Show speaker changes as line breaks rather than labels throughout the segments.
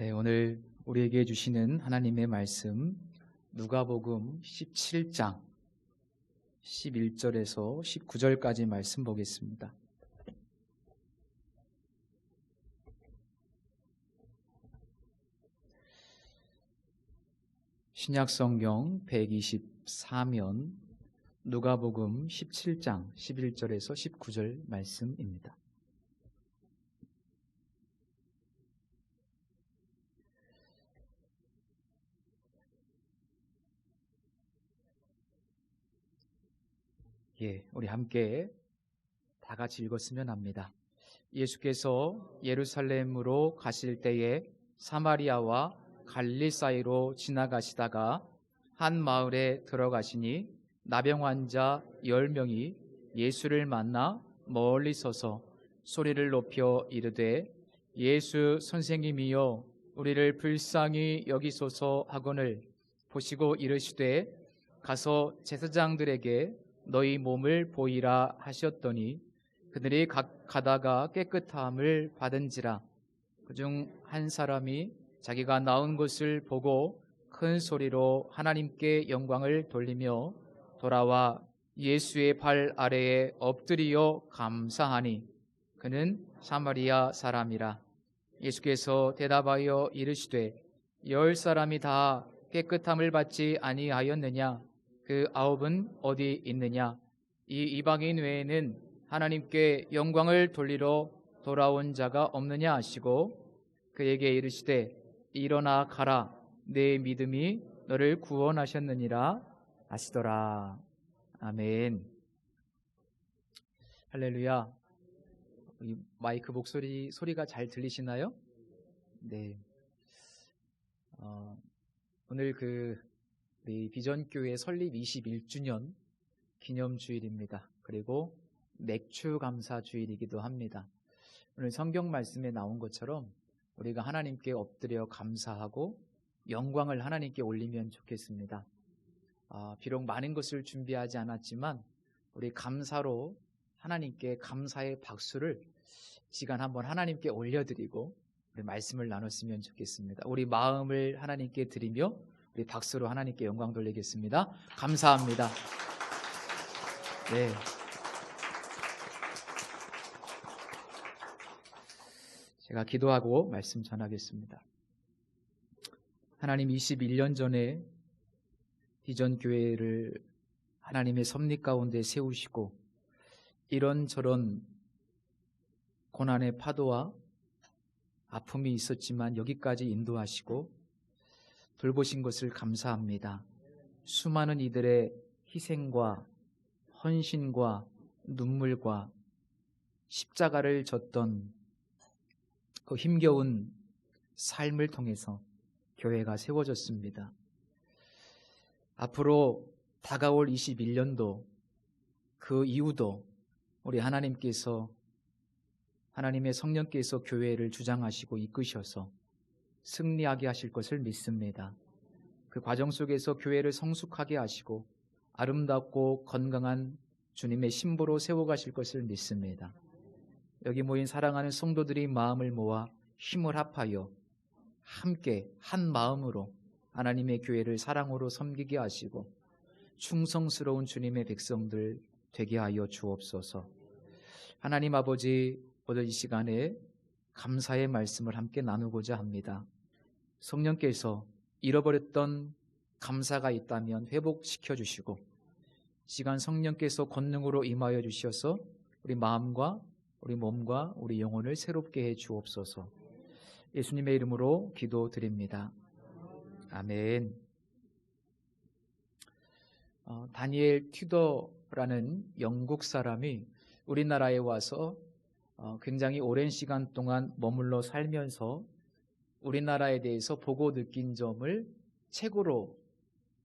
네, 오늘 우리에게 주시는 하나님의 말씀 누가복음 17장 11절에서 19절까지 말씀 보겠습니다. 신약성경 124면 누가복음 17장 11절에서 19절 말씀입니다. 예, 우리 함께 다 같이 읽었으면 합니다. 예수께서 예루살렘으로 가실 때에 사마리아와 갈릴 사이로 지나가시다가 한 마을에 들어가시니 나병 환자 열 명이 예수를 만나 멀리 서서 소리를 높여 이르되 예수 선생님이여 우리를 불쌍히 여기소서 하거늘 보시고 이르시되 가서 제사장들에게 너희 몸을 보이라 하셨더니 그들이 각 가다가 깨끗함을 받은지라. 그중 한 사람이 자기가 나온 것을 보고 큰 소리로 하나님께 영광을 돌리며 돌아와 예수의 발 아래에 엎드리어 감사하니 그는 사마리아 사람이라. 예수께서 대답하여 이르시되 열 사람이 다 깨끗함을 받지 아니하였느냐 그 아홉은 어디 있느냐? 이 이방인 외에는 하나님께 영광을 돌리러 돌아온 자가 없느냐 하시고 그에게 이르시되 일어나 가라. 내 믿음이 너를 구원하셨느니라 하시더라. 아멘. 할렐루야. 이 마이크 목소리 소리가 잘 들리시나요? 네. 어, 오늘 그 우리 비전교회 설립 21주년 기념주일입니다. 그리고 맥주 감사 주일이기도 합니다. 오늘 성경 말씀에 나온 것처럼 우리가 하나님께 엎드려 감사하고 영광을 하나님께 올리면 좋겠습니다. 아, 비록 많은 것을 준비하지 않았지만 우리 감사로 하나님께 감사의 박수를 시간 한번 하나님께 올려드리고 우리 말씀을 나눴으면 좋겠습니다. 우리 마음을 하나님께 드리며 우리 박수로 하나님께 영광 돌리겠습니다. 감사합니다. 네. 제가 기도하고 말씀 전하겠습니다. 하나님 21년 전에 비전 교회를 하나님의 섭리 가운데 세우시고 이런저런 고난의 파도와 아픔이 있었지만 여기까지 인도하시고 돌보신 것을 감사합니다. 수많은 이들의 희생과 헌신과 눈물과 십자가를 졌던 그 힘겨운 삶을 통해서 교회가 세워졌습니다. 앞으로 다가올 21년도 그 이후도 우리 하나님께서 하나님의 성령께서 교회를 주장하시고 이끄셔서 승리하게 하실 것을 믿습니다. 그 과정 속에서 교회를 성숙하게 하시고 아름답고 건강한 주님의 신부로 세워가실 것을 믿습니다. 여기 모인 사랑하는 성도들이 마음을 모아 힘을 합하여 함께 한 마음으로 하나님의 교회를 사랑으로 섬기게 하시고 충성스러운 주님의 백성들 되게 하여 주옵소서. 하나님 아버지 오늘 이 시간에 감사의 말씀을 함께 나누고자 합니다. 성령께서 잃어버렸던 감사가 있다면 회복시켜 주시고 시간 성령께서 권능으로 임하여 주셔서 우리 마음과 우리 몸과 우리 영혼을 새롭게 해 주옵소서. 예수님의 이름으로 기도드립니다. 아멘. 어, 다니엘 튜더라는 영국 사람이 우리나라에 와서 어, 굉장히 오랜 시간 동안 머물러 살면서 우리나라에 대해서 보고 느낀 점을 책으로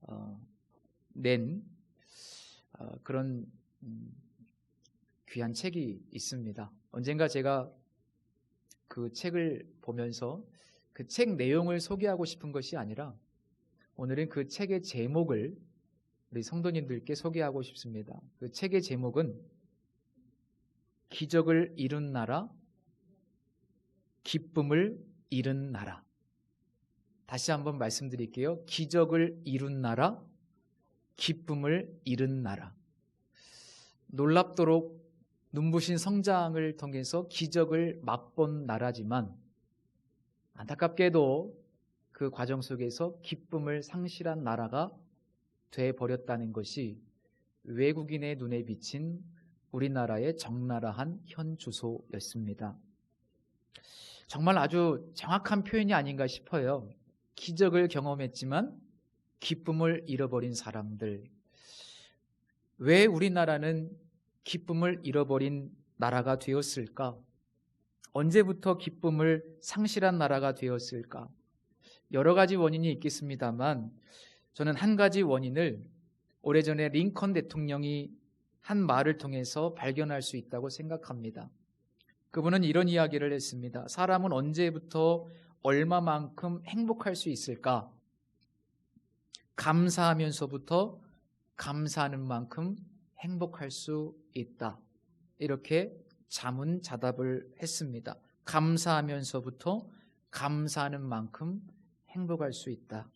어, 낸 어, 그런 음, 귀한 책이 있습니다. 언젠가 제가 그 책을 보면서 그 책 내용을 소개하고 싶은 것이 아니라 오늘은 그 책의 제목을 우리 성도님들께 소개하고 싶습니다. 그 책의 제목은 기적을 이룬 나라, 기쁨을 잃은 나라. 다시 한번 말씀드릴게요. 기적을 이룬 나라, 기쁨을 잃은 나라. 놀랍도록 눈부신 성장을 통해서 기적을 맛본 나라지만 안타깝게도 그 과정 속에서 기쁨을 상실한 나라가 돼 버렸다는 것이 외국인의 눈에 비친 우리나라의 적나라한 현 주소였습니다. 정말 아주 정확한 표현이 아닌가 싶어요. 기적을 경험했지만 기쁨을 잃어버린 사람들. 왜 우리나라는 기쁨을 잃어버린 나라가 되었을까? 언제부터 기쁨을 상실한 나라가 되었을까? 여러 가지 원인이 있겠습니다만 저는 한 가지 원인을 오래전에 링컨 대통령이 한 말을 통해서 발견할 수 있다고 생각합니다. 그분은 이런 이야기를 했습니다. 사람은 언제부터 얼마만큼 행복할 수 있을까? 감사하면서부터 감사하는 만큼 행복할 수 있다. 이렇게 자문 자답을 했습니다. 감사하면서부터 감사하는 만큼 행복할 수 있다.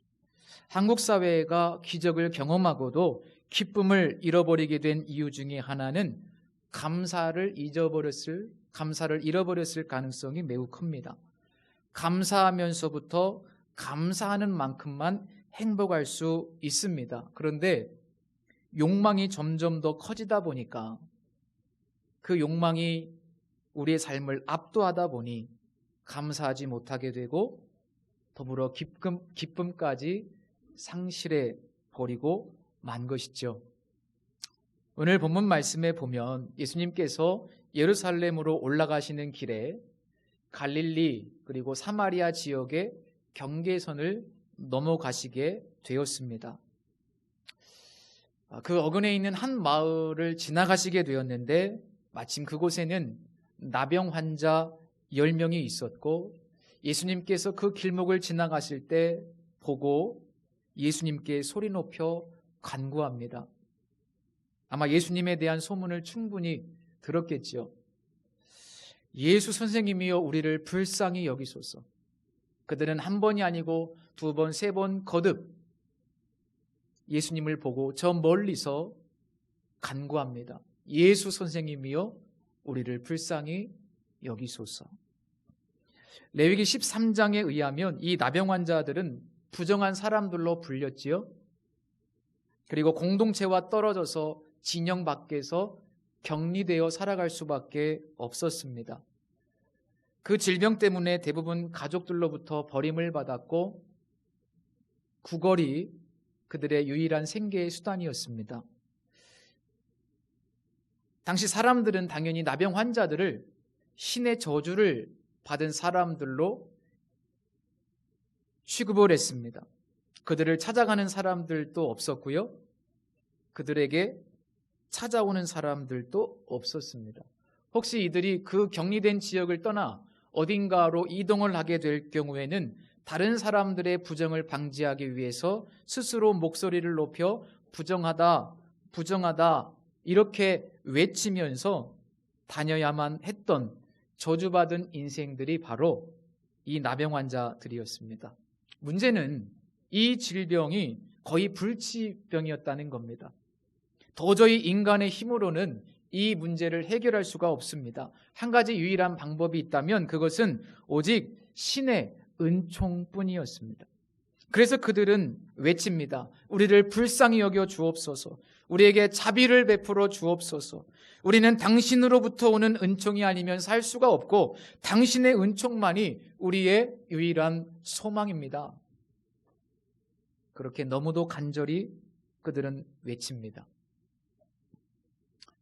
한국 사회가 기적을 경험하고도 기쁨을 잃어버리게 된 이유 중에 하나는 감사를 잊어버렸을 감사를 잃어버렸을 가능성이 매우 큽니다. 감사하면서부터 감사하는 만큼만 행복할 수 있습니다. 그런데 욕망이 점점 더 커지다 보니까 그 욕망이 우리의 삶을 압도하다 보니 감사하지 못하게 되고 더불어 기쁨, 기쁨까지 상실해 버리고 만 것이죠. 오늘 본문 말씀에 보면 예수님께서 예루살렘으로 올라가시는 길에 갈릴리 그리고 사마리아 지역의 경계선을 넘어가시게 되었습니다. 그 어근에 있는 한 마을을 지나가시게 되었는데 마침 그곳에는 나병 환자 10명이 있었고 예수님께서 그 길목을 지나가실 때 보고 예수님께 소리 높여 간구합니다. 아마 예수님에 대한 소문을 충분히 들었겠지요. 예수 선생님이여 우리를 불쌍히 여기소서. 그들은 한 번이 아니고 두 번, 세 번 거듭 예수님을 보고 저 멀리서 간구합니다. 예수 선생님이여 우리를 불쌍히 여기소서. 레위기 13장에 의하면 이 나병 환자들은 부정한 사람들로 불렸지요. 그리고 공동체와 떨어져서 진영 밖에서 격리되어 살아갈 수밖에 없었습니다. 그 질병 때문에 대부분 가족들로부터 버림을 받았고 구걸이 그들의 유일한 생계의 수단이었습니다. 당시 사람들은 당연히 나병 환자들을 신의 저주를 받은 사람들로 취급을 했습니다. 그들을 찾아가는 사람들도 없었고요. 그들에게 찾아오는 사람들도 없었습니다. 혹시 이들이 그 격리된 지역을 떠나 어딘가로 이동을 하게 될 경우에는 다른 사람들의 부정을 방지하기 위해서 스스로 목소리를 높여 부정하다, 부정하다, 이렇게 외치면서 다녀야만 했던 저주받은 인생들이 바로 이 나병 환자들이었습니다. 문제는 이 질병이 거의 불치병이었다는 겁니다. 도저히 인간의 힘으로는 이 문제를 해결할 수가 없습니다. 한 가지 유일한 방법이 있다면 그것은 오직 신의 은총뿐이었습니다. 그래서 그들은 외칩니다. 우리를 불쌍히 여겨 주옵소서. 우리에게 자비를 베풀어 주옵소서. 우리는 당신으로부터 오는 은총이 아니면 살 수가 없고 당신의 은총만이 우리의 유일한 소망입니다. 그렇게 너무도 간절히 그들은 외칩니다.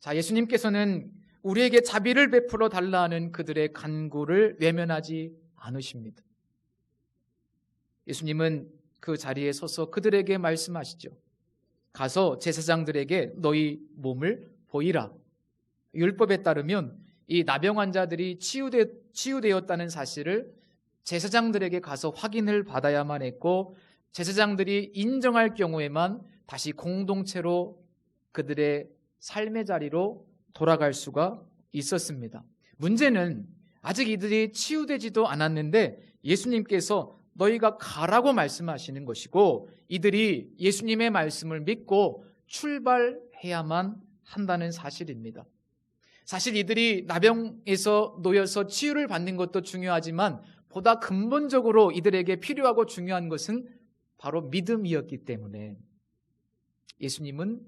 자, 예수님께서는 우리에게 자비를 베풀어 달라는 그들의 간구를 외면하지 않으십니다. 예수님은 그 자리에 서서 그들에게 말씀하시죠. 가서 제사장들에게 너희 몸을 보이라. 율법에 따르면 이 나병 환자들이 치유되, 치유되었다는 사실을 제사장들에게 가서 확인을 받아야만 했고 제사장들이 인정할 경우에만 다시 공동체로 그들의 삶의 자리로 돌아갈 수가 있었습니다. 문제는 아직 이들이 치유되지도 않았는데 예수님께서 너희가 가라고 말씀하시는 것이고 이들이 예수님의 말씀을 믿고 출발해야만 한다는 사실입니다. 사실 이들이 나병에서 놓여서 치유를 받는 것도 중요하지만 보다 근본적으로 이들에게 필요하고 중요한 것은 바로 믿음이었기 때문에 예수님은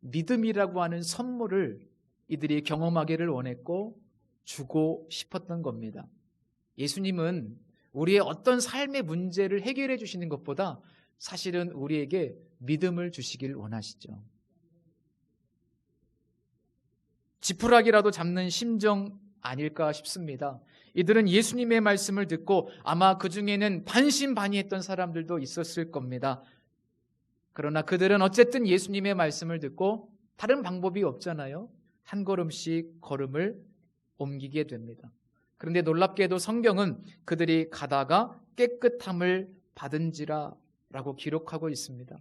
믿음이라고 하는 선물을 이들이 경험하기를 원했고 주고 싶었던 겁니다. 예수님은 우리의 어떤 삶의 문제를 해결해 주시는 것보다 사실은 우리에게 믿음을 주시길 원하시죠. 지푸라기라도 잡는 심정 아닐까 싶습니다. 이들은 예수님의 말씀을 듣고 아마 그 중에는 반신반의했던 사람들도 있었을 겁니다. 그러나 그들은 어쨌든 예수님의 말씀을 듣고 다른 방법이 없잖아요. 한 걸음씩 걸음을 옮기게 됩니다. 그런데 놀랍게도 성경은 그들이 가다가 깨끗함을 받은지라 라고 기록하고 있습니다.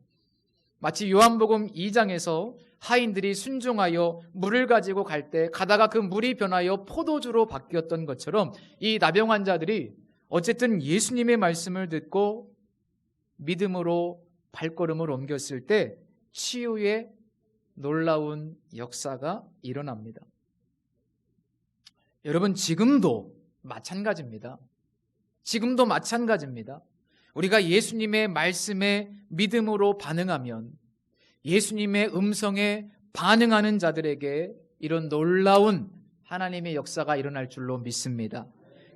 마치 요한복음 2장에서 하인들이 순종하여 물을 가지고 갈 때 가다가 그 물이 변하여 포도주로 바뀌었던 것처럼 이 나병 환자들이 어쨌든 예수님의 말씀을 듣고 믿음으로 발걸음을 옮겼을 때 치유의 놀라운 역사가 일어납니다. 여러분, 지금도 마찬가지입니다. 지금도 마찬가지입니다. 우리가 예수님의 말씀에 믿음으로 반응하면 예수님의 음성에 반응하는 자들에게 이런 놀라운 하나님의 역사가 일어날 줄로 믿습니다.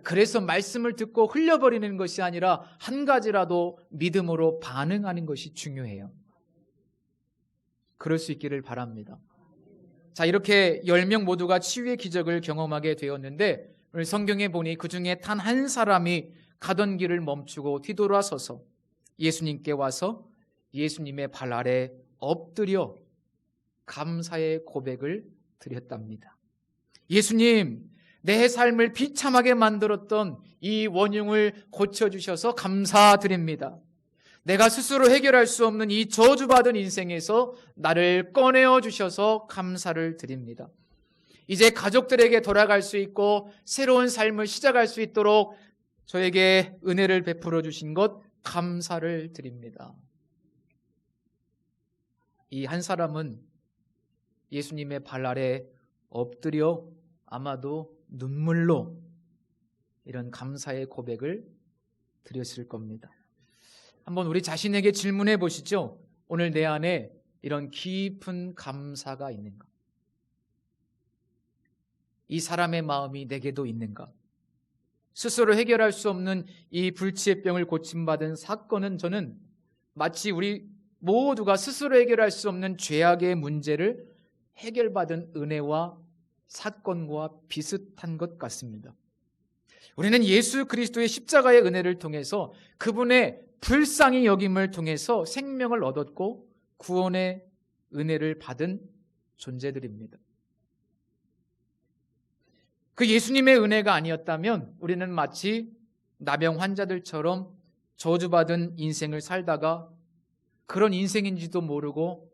그래서 말씀을 듣고 흘려버리는 것이 아니라 한 가지라도 믿음으로 반응하는 것이 중요해요. 그럴 수 있기를 바랍니다. 자, 이렇게 10명 모두가 치유의 기적을 경험하게 되었는데 오늘 성경에 보니 그 중에 단 한 사람이 가던 길을 멈추고 뒤돌아서서 예수님께 와서 예수님의 발 아래 엎드려 감사의 고백을 드렸답니다. 예수님, 내 삶을 비참하게 만들었던 이 원흉을 고쳐주셔서 감사드립니다. 내가 스스로 해결할 수 없는 이 저주받은 인생에서 나를 꺼내어 주셔서 감사를 드립니다. 이제 가족들에게 돌아갈 수 있고 새로운 삶을 시작할 수 있도록 저에게 은혜를 베풀어 주신 것 감사를 드립니다. 이 한 사람은 예수님의 발 아래 엎드려 아마도 눈물로 이런 감사의 고백을 드렸을 겁니다. 한번 우리 자신에게 질문해 보시죠. 오늘 내 안에 이런 깊은 감사가 있는가? 이 사람의 마음이 내게도 있는가? 스스로 해결할 수 없는 이 불치의 병을 고침받은 사건은 저는 마치 우리 모두가 스스로 해결할 수 없는 죄악의 문제를 해결받은 은혜와 사건과 비슷한 것 같습니다. 우리는 예수 그리스도의 십자가의 은혜를 통해서 그분의 불쌍히 여김을 통해서 생명을 얻었고 구원의 은혜를 받은 존재들입니다. 그 예수님의 은혜가 아니었다면 우리는 마치 나병 환자들처럼 저주받은 인생을 살다가 그런 인생인지도 모르고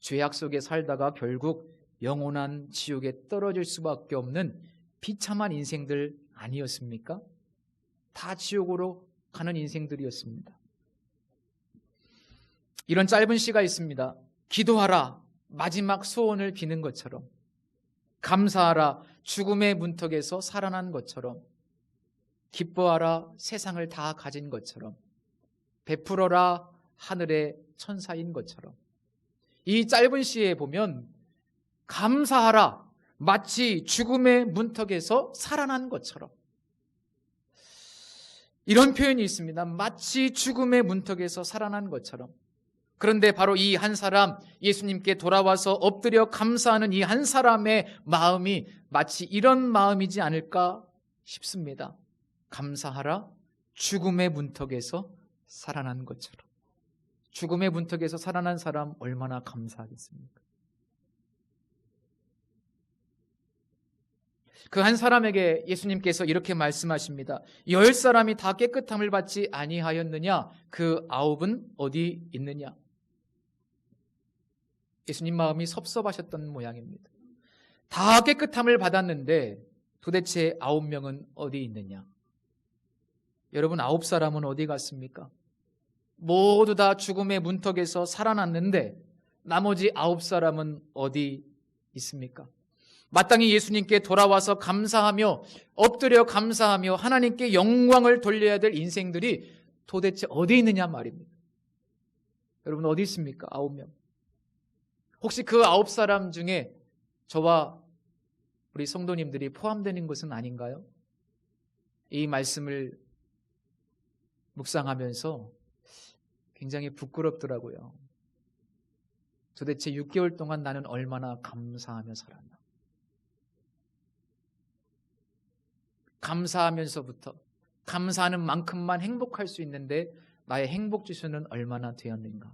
죄악 속에 살다가 결국 영원한 지옥에 떨어질 수밖에 없는 비참한 인생들 아니었습니까? 다 지옥으로 가는 인생들이었습니다. 이런 짧은 시가 있습니다. 기도하라. 마지막 소원을 비는 것처럼. 감사하라. 죽음의 문턱에서 살아난 것처럼. 기뻐하라. 세상을 다 가진 것처럼. 베풀어라. 하늘의 천사인 것처럼. 이 짧은 시에 보면 감사하라. 마치 죽음의 문턱에서 살아난 것처럼. 이런 표현이 있습니다. 마치 죽음의 문턱에서 살아난 것처럼. 그런데 바로 이 한 사람, 예수님께 돌아와서 엎드려 감사하는 이 한 사람의 마음이 마치 이런 마음이지 않을까 싶습니다. 감사하라. 죽음의 문턱에서 살아난 것처럼. 죽음의 문턱에서 살아난 사람 얼마나 감사하겠습니까? 그 한 사람에게 예수님께서 이렇게 말씀하십니다. 열 사람이 다 깨끗함을 받지 아니하였느냐? 그 아홉은 어디 있느냐? 예수님 마음이 섭섭하셨던 모양입니다. 다 깨끗함을 받았는데 도대체 아홉 명은 어디 있느냐? 여러분 아홉 사람은 어디 갔습니까? 모두 다 죽음의 문턱에서 살아났는데 나머지 아홉 사람은 어디 있습니까? 마땅히 예수님께 돌아와서 감사하며 엎드려 감사하며 하나님께 영광을 돌려야 될 인생들이 도대체 어디 있느냐 말입니다. 여러분 어디 있습니까? 아홉 명. 혹시 그 아홉 사람 중에 저와 우리 성도님들이 포함되는 것은 아닌가요? 이 말씀을 묵상하면서 굉장히 부끄럽더라고요. 도대체 6개월 동안 나는 얼마나 감사하며 살았나. 감사하면서부터 감사하는 만큼만 행복할 수 있는데 나의 행복 지수는 얼마나 되었는가.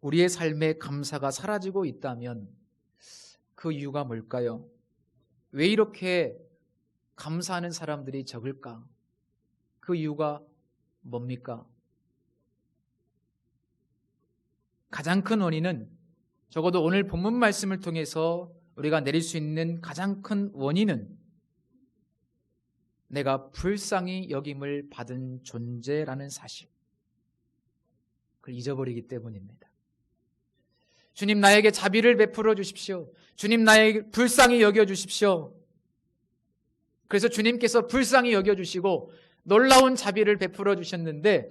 우리의 삶에 감사가 사라지고 있다면 그 이유가 뭘까요? 왜 이렇게 감사하는 사람들이 적을까? 그 이유가 뭡니까? 가장 큰 원인은 적어도 오늘 본문 말씀을 통해서 우리가 내릴 수 있는 가장 큰 원인은 내가 불쌍히 여김을 받은 존재라는 사실. 그걸 잊어버리기 때문입니다. 주님 나에게 자비를 베풀어 주십시오. 주님 나에게 불쌍히 여겨 주십시오. 그래서 주님께서 불쌍히 여겨 주시고 놀라운 자비를 베풀어 주셨는데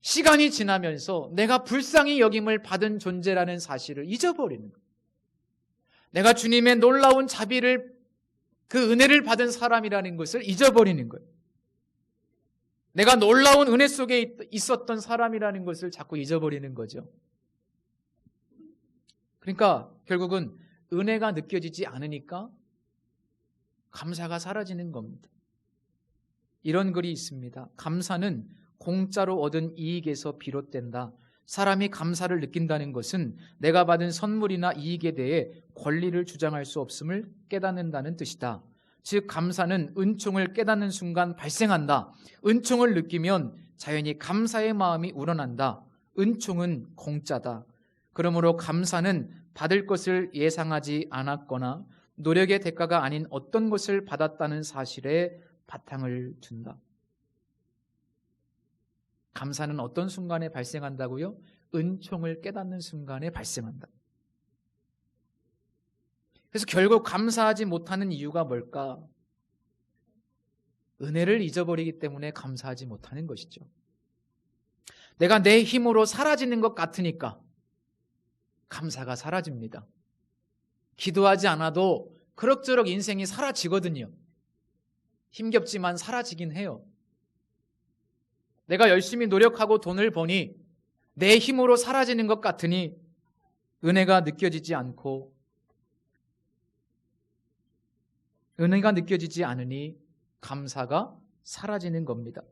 시간이 지나면서 내가 불쌍히 여김을 받은 존재라는 사실을 잊어버리는 거예요. 내가 주님의 놀라운 자비를 그 은혜를 받은 사람이라는 것을 잊어버리는 거예요. 내가 놀라운 은혜 속에 있었던 사람이라는 것을 자꾸 잊어버리는 거죠. 그러니까 결국은 은혜가 느껴지지 않으니까 감사가 사라지는 겁니다. 이런 글이 있습니다. 감사는 공짜로 얻은 이익에서 비롯된다. 사람이 감사를 느낀다는 것은 내가 받은 선물이나 이익에 대해 권리를 주장할 수 없음을 깨닫는다는 뜻이다. 즉, 감사는 은총을 깨닫는 순간 발생한다. 은총을 느끼면 자연히 감사의 마음이 우러난다. 은총은 공짜다. 그러므로 감사는 받을 것을 예상하지 않았거나 노력의 대가가 아닌 어떤 것을 받았다는 사실에 바탕을 둔다. 감사는 어떤 순간에 발생한다고요? 은총을 깨닫는 순간에 발생한다. 그래서 결국 감사하지 못하는 이유가 뭘까? 은혜를 잊어버리기 때문에 감사하지 못하는 것이죠. 내가 내 힘으로 사라지는 것 같으니까 감사가 사라집니다. 기도하지 않아도 그럭저럭 인생이 사라지거든요. 힘겹지만 사라지긴 해요. 내가 열심히 노력하고 돈을 버니 내 힘으로 사라지는 것 같으니 은혜가 느껴지지 않고 은혜가 느껴지지 않으니 감사가 사라지는 겁니다.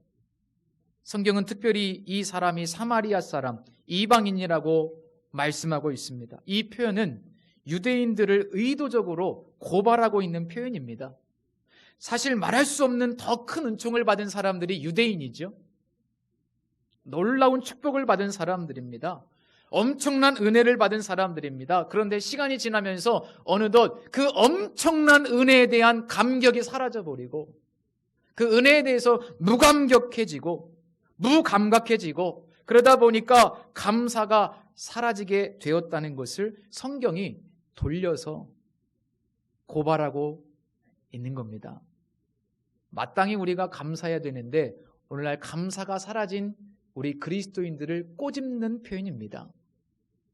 성경은 특별히 이 사람이 사마리아 사람, 이방인이라고 말씀하고 있습니다. 이 표현은 유대인들을 의도적으로 고발하고 있는 표현입니다. 사실 말할 수 없는 더 큰 은총을 받은 사람들이 유대인이죠. 놀라운 축복을 받은 사람들입니다. 엄청난 은혜를 받은 사람들입니다. 그런데 시간이 지나면서 어느덧 그 엄청난 은혜에 대한 감격이 사라져버리고 그 은혜에 대해서 무감격해지고 무감각해지고 그러다 보니까 감사가 사라지게 되었다는 것을 성경이 돌려서 고발하고 있는 겁니다. 마땅히 우리가 감사해야 되는데 오늘날 감사가 사라진 우리 그리스도인들을 꼬집는 표현입니다.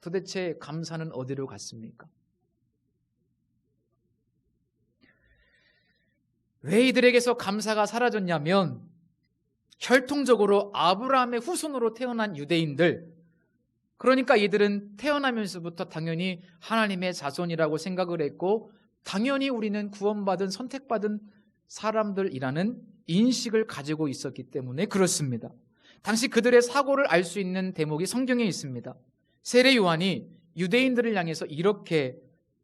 도대체 감사는 어디로 갔습니까? 왜 이들에게서 감사가 사라졌냐면 혈통적으로 아브라함의 후손으로 태어난 유대인들 그러니까 이들은 태어나면서부터 당연히 하나님의 자손이라고 생각을 했고 당연히 우리는 구원받은 선택받은 사람들이라는 인식을 가지고 있었기 때문에 그렇습니다. 당시 그들의 사고를 알 수 있는 대목이 성경에 있습니다. 세례 요한이 유대인들을 향해서 이렇게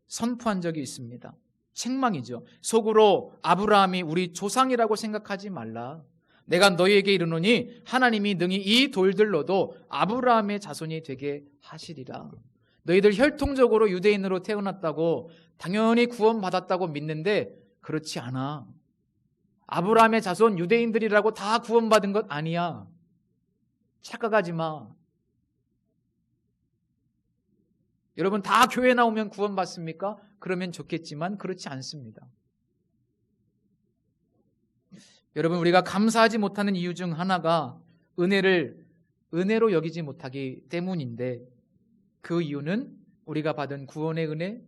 선포한 적이 있습니다. 책망이죠. 속으로 아브라함이 우리 조상이라고 생각하지 말라. 내가 너희에게 이르노니 하나님이 능히 이 돌들로도 아브라함의 자손이 되게 하시리라. 너희들 혈통적으로 유대인으로 태어났다고 당연히 구원받았다고 믿는데 그렇지 않아. 아브라함의 자손 유대인들이라고 다 구원받은 것 아니야. 착각하지 마. 여러분 다 교회 나오면 구원받습니까? 그러면 좋겠지만 그렇지 않습니다. 여러분 우리가 감사하지 못하는 이유 중 하나가 은혜를 은혜로 여기지 못하기 때문인데 그 이유는 우리가 받은 구원의 은혜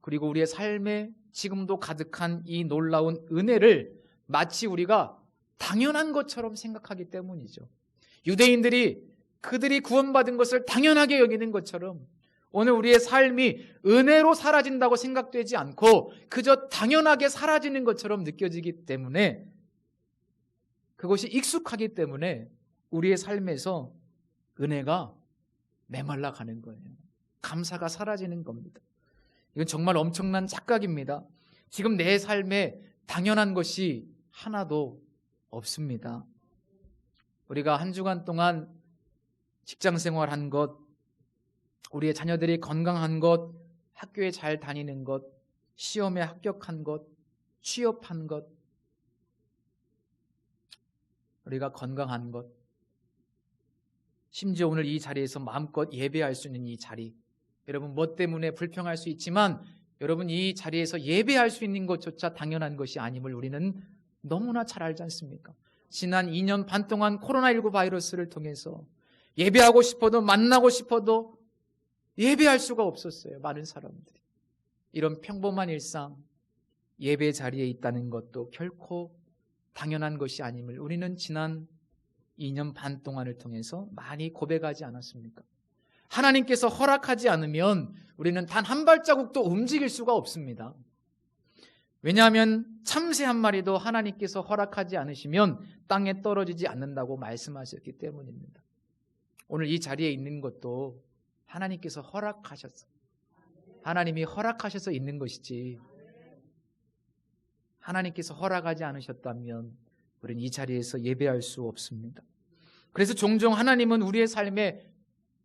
그리고 우리의 삶에 지금도 가득한 이 놀라운 은혜를 마치 우리가 당연한 것처럼 생각하기 때문이죠. 유대인들이 그들이 구원받은 것을 당연하게 여기는 것처럼 오늘 우리의 삶이 은혜로 사라진다고 생각되지 않고 그저 당연하게 사라지는 것처럼 느껴지기 때문에 그것이 익숙하기 때문에 우리의 삶에서 은혜가 메말라 가는 거예요. 감사가 사라지는 겁니다. 이건 정말 엄청난 착각입니다. 지금 내 삶에 당연한 것이 하나도 없습니다. 우리가 한 주간 동안 직장 생활한 것, 우리의 자녀들이 건강한 것, 학교에 잘 다니는 것, 시험에 합격한 것, 취업한 것, 우리가 건강한 것, 심지어 오늘 이 자리에서 마음껏 예배할 수 있는 이 자리, 여러분 뭐 때문에 불평할 수 있지만 여러분 이 자리에서 예배할 수 있는 것조차 당연한 것이 아님을 우리는 너무나 잘 알지 않습니까? 지난 2년 반 동안 코로나19 바이러스를 통해서 예배하고 싶어도 만나고 싶어도 예배할 수가 없었어요. 많은 사람들이. 이런 평범한 일상, 예배 자리에 있다는 것도 결코 당연한 것이 아님을 우리는 지난 2년 반 동안을 통해서 많이 고백하지 않았습니까? 하나님께서 허락하지 않으면 우리는 단 한 발자국도 움직일 수가 없습니다. 왜냐하면 참새 한 마리도 하나님께서 허락하지 않으시면 땅에 떨어지지 않는다고 말씀하셨기 때문입니다. 오늘 이 자리에 있는 것도 하나님께서 허락하셨어. 하나님이 허락하셔서 있는 것이지. 하나님께서 허락하지 않으셨다면 우리는 이 자리에서 예배할 수 없습니다. 그래서 종종 하나님은 우리의 삶에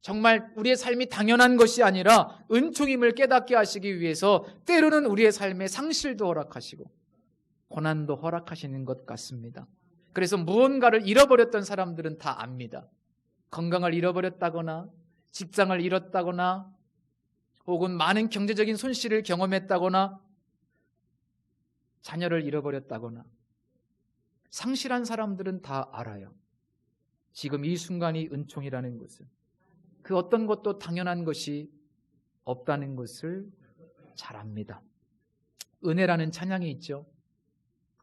정말 우리의 삶이 당연한 것이 아니라 은총임을 깨닫게 하시기 위해서 때로는 우리의 삶에 상실도 허락하시고 고난도 허락하시는 것 같습니다. 그래서 무언가를 잃어버렸던 사람들은 다 압니다. 건강을 잃어버렸다거나 직장을 잃었다거나 혹은 많은 경제적인 손실을 경험했다거나 자녀를 잃어버렸다거나 상실한 사람들은 다 알아요. 지금 이 순간이 은총이라는 것을. 그 어떤 것도 당연한 것이 없다는 것을 잘 압니다. 은혜라는 찬양이 있죠.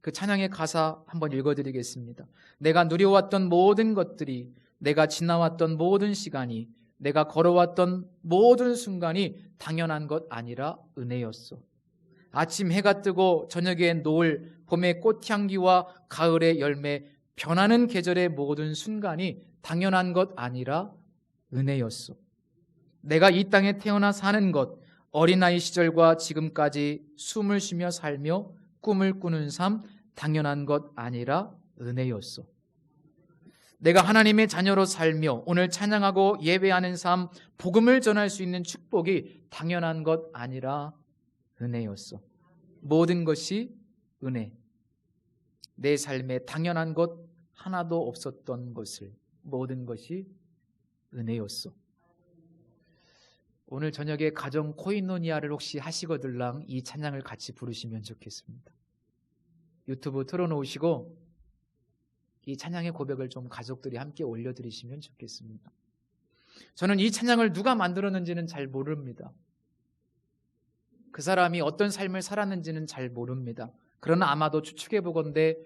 그 찬양의 가사 한번 읽어드리겠습니다. 내가 누려왔던 모든 것들이, 내가 지나왔던 모든 시간이, 내가 걸어왔던 모든 순간이 당연한 것 아니라 은혜였어. 아침 해가 뜨고 저녁에 노을, 봄의 꽃향기와 가을의 열매, 변하는 계절의 모든 순간이 당연한 것 아니라 은혜였소. 내가 이 땅에 태어나 사는 것, 어린아이 시절과 지금까지 숨을 쉬며 살며 꿈을 꾸는 삶, 당연한 것 아니라 은혜였소. 내가 하나님의 자녀로 살며 오늘 찬양하고 예배하는 삶, 복음을 전할 수 있는 축복이 당연한 것 아니라 은혜였소. 모든 것이 은혜. 내 삶에 당연한 것 하나도 없었던 것을 모든 것이 은혜였어. 오늘 저녁에 가정 코이노니아를 혹시 하시거들랑 이 찬양을 같이 부르시면 좋겠습니다. 유튜브 틀어놓으시고 이 찬양의 고백을 좀 가족들이 함께 올려드리시면 좋겠습니다. 저는 이 찬양을 누가 만들었는지는 잘 모릅니다. 그 사람이 어떤 삶을 살았는지는 잘 모릅니다. 그러나 아마도 추측해 보건대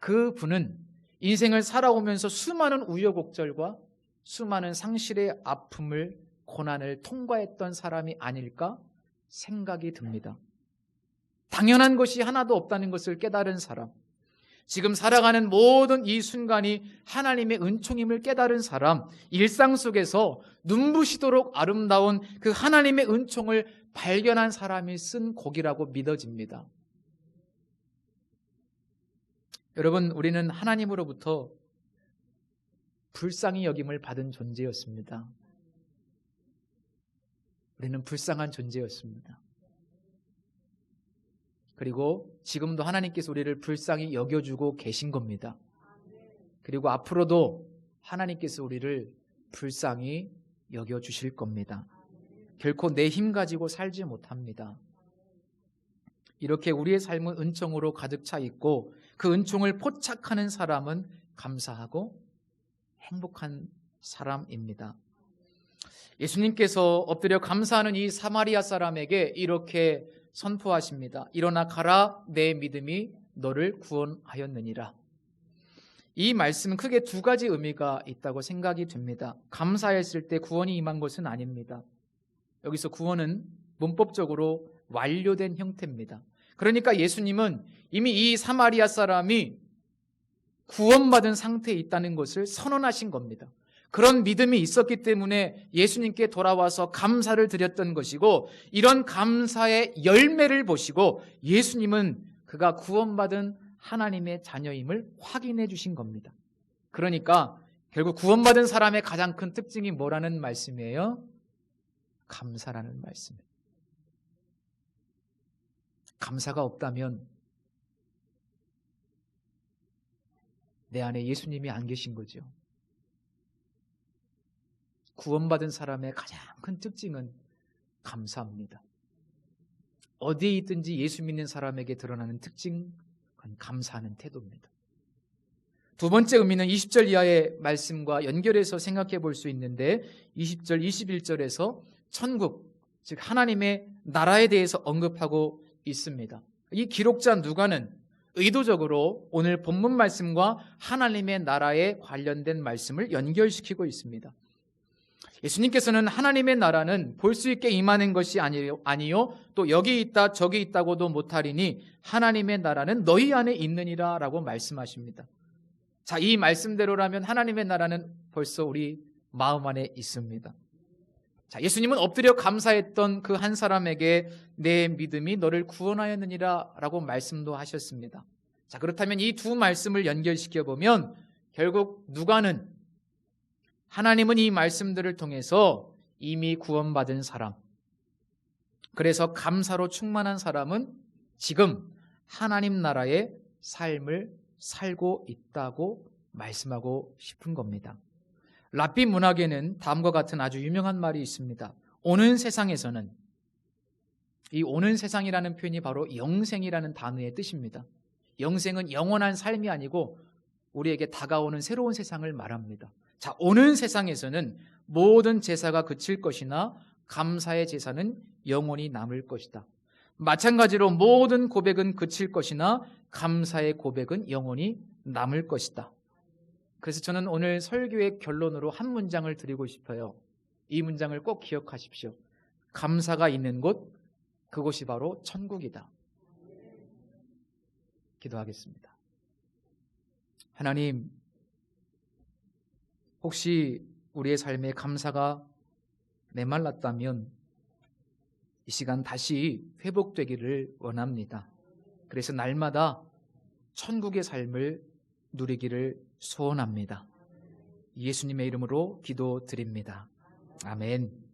그 분은 인생을 살아오면서 수많은 우여곡절과 수많은 상실의 아픔을 고난을 통과했던 사람이 아닐까 생각이 듭니다. 당연한 것이 하나도 없다는 것을 깨달은 사람, 지금 살아가는 모든 이 순간이 하나님의 은총임을 깨달은 사람, 일상 속에서 눈부시도록 아름다운 그 하나님의 은총을 발견한 사람이 쓴 곡이라고 믿어집니다. 여러분, 우리는 하나님으로부터 불쌍히 여김을 받은 존재였습니다. 우리는 불쌍한 존재였습니다. 그리고 지금도 하나님께서 우리를 불쌍히 여겨주고 계신 겁니다. 그리고 앞으로도 하나님께서 우리를 불쌍히 여겨주실 겁니다. 결코 내 힘 가지고 살지 못합니다. 이렇게 우리의 삶은 은총으로 가득 차 있고 그 은총을 포착하는 사람은 감사하고 행복한 사람입니다. 예수님께서 엎드려 감사하는 이 사마리아 사람에게 이렇게 선포하십니다. 일어나 가라 내 믿음이 너를 구원하였느니라. 이 말씀은 크게 두 가지 의미가 있다고 생각이 됩니다. 감사했을 때 구원이 임한 것은 아닙니다. 여기서 구원은 문법적으로 완료된 형태입니다. 그러니까 예수님은 이미 이 사마리아 사람이 구원받은 상태에 있다는 것을 선언하신 겁니다. 그런 믿음이 있었기 때문에 예수님께 돌아와서 감사를 드렸던 것이고 이런 감사의 열매를 보시고 예수님은 그가 구원받은 하나님의 자녀임을 확인해 주신 겁니다. 그러니까 결국 구원받은 사람의 가장 큰 특징이 뭐라는 말씀이에요? 감사라는 말씀이에요. 감사가 없다면 내 안에 예수님이 안 계신 거죠. 구원받은 사람의 가장 큰 특징은 감사합니다. 어디에 있든지 예수 믿는 사람에게 드러나는 특징은 감사하는 태도입니다. 두 번째 의미는 20절 이하의 말씀과 연결해서 생각해 볼 수 있는데 20절, 21절에서 천국, 즉 하나님의 나라에 대해서 언급하고 있습니다. 이 기록자 누가는 의도적으로 오늘 본문 말씀과 하나님의 나라에 관련된 말씀을 연결시키고 있습니다. 예수님께서는 하나님의 나라는 볼 수 있게 임하는 것이 아니요, 또 여기 있다, 저기 있다고도 못하리니 하나님의 나라는 너희 안에 있느니라 라고 말씀하십니다. 자, 이 말씀대로라면 하나님의 나라는 벌써 우리 마음 안에 있습니다. 자, 예수님은 엎드려 감사했던 그 한 사람에게 내 믿음이 너를 구원하였느니라 라고 말씀도 하셨습니다. 자, 그렇다면 이 두 말씀을 연결시켜 보면 결국 누가는 하나님은 이 말씀들을 통해서 이미 구원받은 사람, 그래서 감사로 충만한 사람은 지금 하나님 나라의 삶을 살고 있다고 말씀하고 싶은 겁니다. 랍비 문학에는 다음과 같은 아주 유명한 말이 있습니다. 오는 세상에서는 이 오는 세상이라는 표현이 바로 영생이라는 단어의 뜻입니다. 영생은 영원한 삶이 아니고 우리에게 다가오는 새로운 세상을 말합니다. 자, 오는 세상에서는 모든 제사가 그칠 것이나 감사의 제사는 영원히 남을 것이다. 마찬가지로 모든 고백은 그칠 것이나 감사의 고백은 영원히 남을 것이다. 그래서 저는 오늘 설교의 결론으로 한 문장을 드리고 싶어요. 이 문장을 꼭 기억하십시오. 감사가 있는 곳, 그곳이 바로 천국이다. 기도하겠습니다. 하나님, 혹시 우리의 삶에 감사가 메말랐다면 이 시간 다시 회복되기를 원합니다. 그래서 날마다 천국의 삶을 누리기를 소원합니다. 예수님의 이름으로 기도드립니다. 아멘.